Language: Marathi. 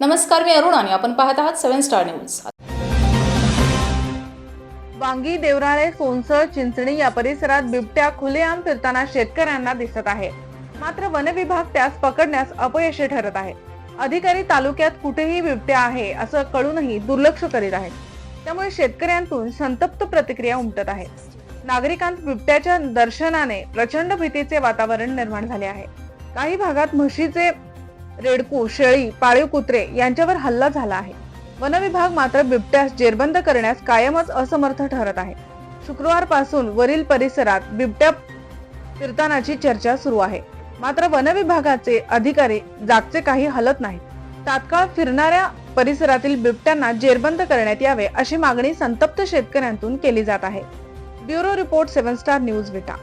नमस्कार मी अरुण आणि आपण पाहत आहात सेव्हन स्टार न्यूज. वांगी देवराळे सोनसळ चिंचणी या परिसरात बिबट्या खुलेआम फिरताना शेतकऱ्यांना दिसत आहे. मात्र वन विभाग त्यास पकडण्यास अपयशी ठरत आहे. अधिकारी तालुक्यात कुठेही बिबट्या आहे असं कळूनही दुर्लक्ष करीत आहेत. त्यामुळे शेतकऱ्यांतून संतप्त प्रतिक्रिया उमटत आहे. नागरिकांत बिबट्याच्या दर्शनाने प्रचंड भीतीचे वातावरण निर्माण झाले आहे. काही भागात म्हशीचे रेडकू शेळी पाळीव कुत्रे यांच्यावर हल्ला झाला आहे. वनविभाग मात्र बिबट्यास जेरबंद करण्यास कायमच असमर्थ ठरत आहे. शुक्रवारपासून वरील परिसरात बिबट्या फिरतानाची चर्चा सुरू आहे. मात्र वनविभागाचे अधिकारी जागचे काही हलत नाहीत. तात्काळ फिरणाऱ्या परिसरातील बिबट्यांना जेरबंद करण्यात यावे अशी मागणी संतप्त शेतकऱ्यांतून केली जात आहे. Bureau report seven star news Vita.